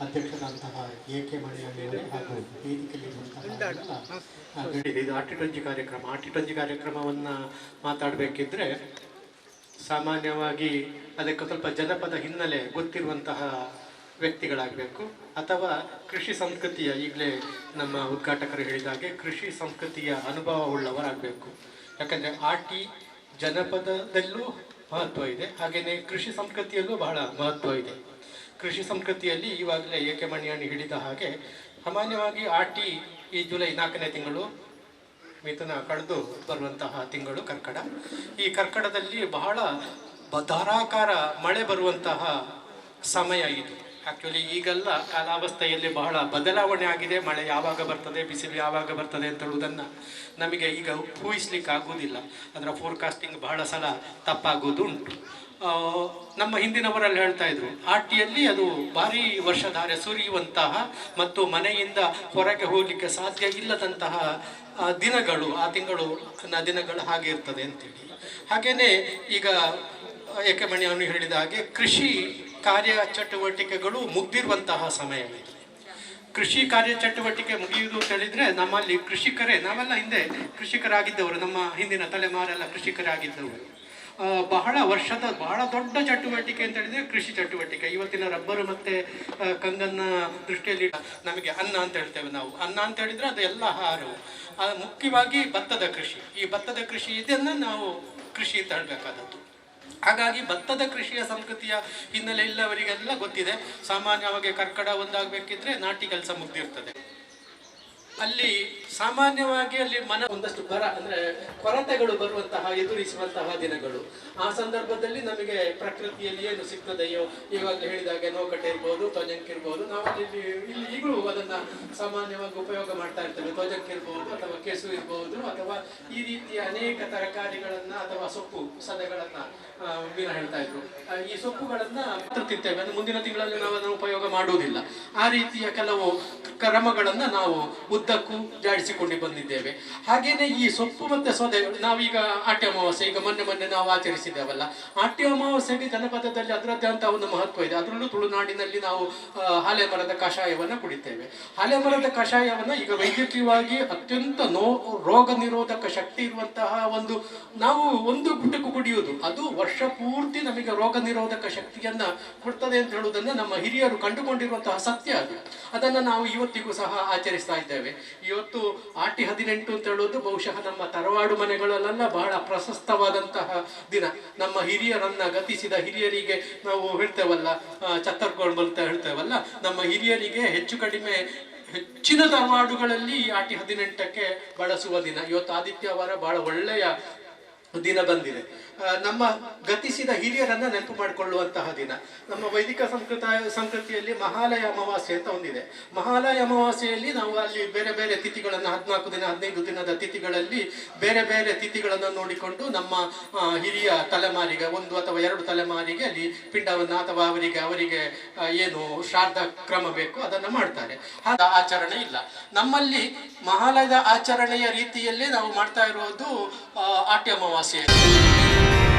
ಅಧ್ಯಕ್ಷರಾದಂತಹ A K ಮಳೆಯಲ್ಲಿ ಹಾಗೂ ವೇದಿಕೆಯಲ್ಲಿ. ಇದು ಆಟಿಟಂಜಿ ಕಾರ್ಯಕ್ರಮ. ಆಟಿಟಂಜಿ ಕಾರ್ಯಕ್ರಮವನ್ನು ಮಾತಾಡಬೇಕಿದ್ರೆ ಸಾಮಾನ್ಯವಾಗಿ ಅದಕ್ಕೆ ಸ್ವಲ್ಪ ಜನಪದ ಹಿನ್ನೆಲೆ ಗೊತ್ತಿರುವಂತಹ ವ್ಯಕ್ತಿಗಳಾಗಬೇಕು. ಅಥವಾ ಕೃಷಿ ಸಂಸ್ಕೃತಿಯ ಈಗಲೇ ನಮ್ಮ ಉದ್ಘಾಟಕರು ಹೇಳಿದ ಹಾಗೆ ಕೃಷಿ ಸಂಸ್ಕೃತಿಯ ಅನುಭವ ಉಳ್ಳವರಾಗಬೇಕು. ಯಾಕಂದರೆ ಆಟಿ ಜನಪದದಲ್ಲೂ ಮಹತ್ವ ಇದೆ. ಹಾಗೆಯೇ ಕೃಷಿ ಸಂಸ್ಕೃತಿಯಲ್ಲೂ ಬಹಳ ಮಹತ್ವ ಇದೆ. ಕೃಷಿ ಸಂಸ್ಕೃತಿಯಲ್ಲಿ ಈವಾಗಲೇ ಏಕೆ ಮಣಿಯನ್ನು ಹಿಡಿದ ಹಾಗೆ ಸಾಮಾನ್ಯವಾಗಿ ಆಟಿ ಈ ಜುಲೈ ನಾಲ್ಕನೇ ತಿಂಗಳು ಮಿಥುನ ಕಳೆದು ಬರುವಂತಹ ತಿಂಗಳು ಕರ್ಕಡ. ಈ ಕರ್ಕಡದಲ್ಲಿ ಬಹಳ ಧಾರಾಕಾರ ಮಳೆ ಬರುವಂತಹ ಸಮಯ ಇದು. ಆ್ಯಕ್ಚುಲಿ ಈಗೆಲ್ಲ ಕಾಲಾವಸ್ಥೆಯಲ್ಲಿ ಬಹಳ ಬದಲಾವಣೆ ಆಗಿದೆ. ಮಳೆ ಯಾವಾಗ ಬರ್ತದೆ, ಬಿಸಿಲು ಯಾವಾಗ ಬರ್ತದೆ ಅಂತ ಹೇಳುವುದನ್ನು ನಮಗೆ ಈಗ ಊಹಿಸ್ಲಿಕ್ಕೆ ಆಗುವುದಿಲ್ಲ. ಅದರ ಫೋರ್ಕಾಸ್ಟಿಂಗ್ ಬಹಳ ಸಲ ತಪ್ಪಾಗೋದು ಉಂಟು. ನಮ್ಮ ಹಿಂದಿನವರಲ್ಲಿ ಹೇಳ್ತಾ ಇದ್ರು, ಆಟಿಯಲ್ಲಿ ಅದು ಭಾರಿ ವರ್ಷಧಾರೆ ಸುರಿಯುವಂತಹ ಮತ್ತು ಮನೆಯಿಂದ ಹೊರಗೆ ಹೋಗಲಿಕ್ಕೆ ಸಾಧ್ಯ ಇಲ್ಲದಂತಹ ದಿನಗಳು, ಆ ತಿಂಗಳು ದಿನಗಳು ಹಾಗೆ ಇರ್ತದೆ ಅಂತೇಳಿ. ಹಾಗೆಯೇ ಈಗ ಏಕೆ ಮಣಿಯವನು ಹೇಳಿದ ಹಾಗೆ ಕೃಷಿ ಕಾರ್ಯ ಚಟುವಟಿಕೆಗಳು ಮುಗ್ದಿರುವಂತಹ ಸಮಯ ಕೃಷಿ ಕಾರ್ಯ ಚಟುವಟಿಕೆ ಮುಗಿಯುವುದು ಅಂತ ಹೇಳಿದ್ರೆ ನಮ್ಮಲ್ಲಿ ಕೃಷಿಕರೇ, ನಾವೆಲ್ಲ ಹಿಂದೆ ಕೃಷಿಕರಾಗಿದ್ದವರು, ನಮ್ಮ ಹಿಂದಿನ ತಲೆಮಾರೆಲ್ಲ ಕೃಷಿಕರಾಗಿದ್ದವರು. ಬಹಳ ವರ್ಷದ ಬಹಳ ದೊಡ್ಡ ಚಟುವಟಿಕೆ ಅಂತ ಹೇಳಿದ್ರೆ ಕೃಷಿ ಚಟುವಟಿಕೆ. ಇವತ್ತಿನ ರಬ್ಬರು ಮತ್ತೆ ಕಂಗನ್ನ ದೃಷ್ಟಿಯಲ್ಲಿ ನಮಗೆ ಅನ್ನ ಅಂತ ಹೇಳ್ತೇವೆ ನಾವು. ಅನ್ನ ಅಂತ ಹೇಳಿದ್ರೆ ಅದು ಎಲ್ಲ ಹಾರು ಮುಖ್ಯವಾಗಿ ಭತ್ತದ ಕೃಷಿ. ಈ ಭತ್ತದ ಕೃಷಿ ಇದನ್ನ ನಾವು ಕೃಷಿ ತರಬೇಕಾದದ್ದು ಹಾಗಾಗಿ ಭತ್ತದ ಕೃಷಿಯ ಸಂಸ್ಕೃತಿಯ ಹಿನ್ನೆಲೆ ಇಲ್ಲವರಿಗೆಲ್ಲ ಗೊತ್ತಿದೆ. ಸಾಮಾನ್ಯವಾಗಿ ಕರ್ಕಡ ಒಂದಾಗಬೇಕಿದ್ರೆ ನಾಟಿ ಕೆಲಸ ಮುಗ್ದಿರ್ತದೆ. ಅಲ್ಲಿ ಸಾಮಾನ್ಯವಾಗಿ ಅಲ್ಲಿ ಮನ ಒಂದಷ್ಟು ಬರ, ಅಂದ್ರೆ ಕೊರತೆಗಳು ಬರುವಂತಹ, ಎದುರಿಸುವಂತಹ ದಿನಗಳು. ಆ ಸಂದರ್ಭದಲ್ಲಿ ನಮಗೆ ಪ್ರಕೃತಿಯಲ್ಲಿ ಏನು ಸಿಗ್ತದೆಯೋ, ಇವಾಗ ಹೇಳಿದಾಗೆ ನೋಕಟ್ಟೆ ಇರ್ಬೋದು ತೊಜಂಕ್ ಇರ್ಬೋದು, ನಾವು ಅಲ್ಲಿ, ಇಲ್ಲಿ ಈಗಲೂ ಅದನ್ನ ಸಾಮಾನ್ಯವಾಗಿ ಉಪಯೋಗ ಮಾಡ್ತಾ ಇರ್ತೇವೆ. ತೊಜಂಕ್ ಇರ್ಬೋದು, ಅಥವಾ ಕೆಸು ಇರ್ಬೋದು, ಅಥವಾ ಈ ರೀತಿಯ ಅನೇಕ ತರಕಾರಿಗಳನ್ನ, ಅಥವಾ ಸೊಪ್ಪು, ಸದೆಗಳನ್ನ ಮೀನ ಹೇಳ್ತಾ ಇದ್ರು. ಈ ಸೊಪ್ಪುಗಳನ್ನ ತಿಂತೇವೆ. ಮುಂದಿನ ತಿಂಗಳಲ್ಲಿ ನಾವು ಅದನ್ನು ಉಪಯೋಗ ಮಾಡುವುದಿಲ್ಲ. ಆ ರೀತಿಯ ಕೆಲವು ಕ್ರಮಗಳನ್ನ ನಾವು ಉದ್ದಕ್ಕೂ ಜಾಡಿಸಿಕೊಂಡು ಬಂದಿದ್ದೇವೆ. ಹಾಗೆಯೇ ಈ ಸೊಪ್ಪು ಮತ್ತೆ ಸೊದೆ, ನಾವೀಗ ಆಟ್ಯ ಅಮಾವಾಸ್ಯೆ, ಈಗ ಮೊನ್ನೆ ಮೊನ್ನೆ ನಾವು ಆಚರಿಸಿದ್ದೇವಲ್ಲ. ಆಟ್ಯ ಅಮಾವಾಸ್ಯೆಗೆ ಜನಪದದಲ್ಲಿ ಅದರದ್ದೇ ಅಂತ ಒಂದು ಮಹತ್ವ ಇದೆ. ಅದರಲ್ಲೂ ತುಳುನಾಡಿನಲ್ಲಿ ನಾವು ಹಾಲೆ ಮರದ ಕಷಾಯವನ್ನು ಕುಡಿತೇವೆ. ಹಾಲೆ ಮರದ ಕಷಾಯವನ್ನು ಈಗ ವೈದ್ಯಕೀಯವಾಗಿ ಅತ್ಯಂತ ನೋ, ರೋಗ ನಿರೋಧಕ ಶಕ್ತಿ ಇರುವಂತಹ ಒಂದು, ನಾವು ಒಂದು ಗುಟುಕು ಕುಡಿಯುವುದು. ಅದು ವರ್ಷ ಪೂರ್ತಿ ನಮಗೆ ರೋಗ ನಿರೋಧಕ ಶಕ್ತಿಯನ್ನ ಕೊಡ್ತದೆ ಅಂತ ಹೇಳುವುದನ್ನ ನಮ್ಮ ಹಿರಿಯರು ಕಂಡುಕೊಂಡಿರುವಂತಹ ಸತ್ಯ ಅದು. ಅದನ್ನ ನಾವು ಇವತ್ತಿಗೂ ಸಹ ಆಚರಿಸ್ತಾ ಇದ್ದೇವೆ. ಇವತ್ತು ಆಟಿ ಹದಿನೆಂಟು ಅಂತ ಹೇಳೋದು ಬಹುಶಃ ನಮ್ಮ ತರವಾಡು ಮನೆಗಳಲ್ಲೆಲ್ಲ ಬಹಳ ಪ್ರಶಸ್ತವಾದಂತಹ ದಿನ. ನಮ್ಮ ಹಿರಿಯರನ್ನ ಗತಿಸಿದ ಹಿರಿಯರಿಗೆ ನಾವು ಹೇಳ್ತೇವಲ್ಲ ಬಂತ ಅಂತ ಹೇಳ್ತೇವಲ್ಲ, ನಮ್ಮ ಹಿರಿಯರಿಗೆ ಹೆಚ್ಚು ಕಡಿಮೆ ಹೆಚ್ಚಿನ ತರವಾಡುಗಳಲ್ಲಿ ಆಟಿ ಹದಿನೆಂಟಕ್ಕೆ ಬಳಸುವ ದಿನ. ಇವತ್ತು ಆದಿತ್ಯವಾರ ಬಹಳ ಒಳ್ಳೆಯ ದಿನ ಬಂದಿದೆ. ನಮ್ಮ ಗತಿಸಿದ ಹಿರಿಯರನ್ನ ನೆನಪು ಮಾಡಿಕೊಳ್ಳುವಂತಹ ದಿನ. ನಮ್ಮ ವೈದಿಕ ಸಂಸ್ಕೃತ ಸಂಸ್ಕೃತಿಯಲ್ಲಿ ಮಹಾಲಯ ಅಮಾವಾಸ್ಯೆ ಅಂತ ಒಂದಿದೆ. ಮಹಾಲಯ ಅಮಾವಾಸ್ಯೆಯಲ್ಲಿ ನಾವು ಅಲ್ಲಿ ಬೇರೆ ಬೇರೆ ತಿಥಿಗಳನ್ನು, ಹದಿನಾಲ್ಕು ದಿನ, ಹದಿನೈದು ದಿನದ ತಿಥಿಗಳಲ್ಲಿ ಬೇರೆ ಬೇರೆ ತಿಥಿಗಳನ್ನು ನೋಡಿಕೊಂಡು ನಮ್ಮ ಹಿರಿಯ ತಲೆಮಾರಿಗೆ, ಒಂದು ಅಥವಾ ಎರಡು ತಲೆಮಾರಿಗೆ ಅಲ್ಲಿ ಪಿಂಡವನ್ನು ಅಥವಾ ಅವರಿಗೆ ಅವರಿಗೆ ಏನು ಶ್ರಾದ್ದ ಕ್ರಮ ಬೇಕು ಅದನ್ನು ಮಾಡ್ತಾರೆ. ಆದ ಆಚರಣೆ ಇಲ್ಲ. ನಮ್ಮಲ್ಲಿ ಮಹಾಲಯದ ಆಚರಣೆಯ ರೀತಿಯಲ್ಲೇ ನಾವು ಮಾಡ್ತಾ ಇರೋದು ಆಟ್ಯ ಅಮಾವಾಸ್ಯೆ. 谢谢。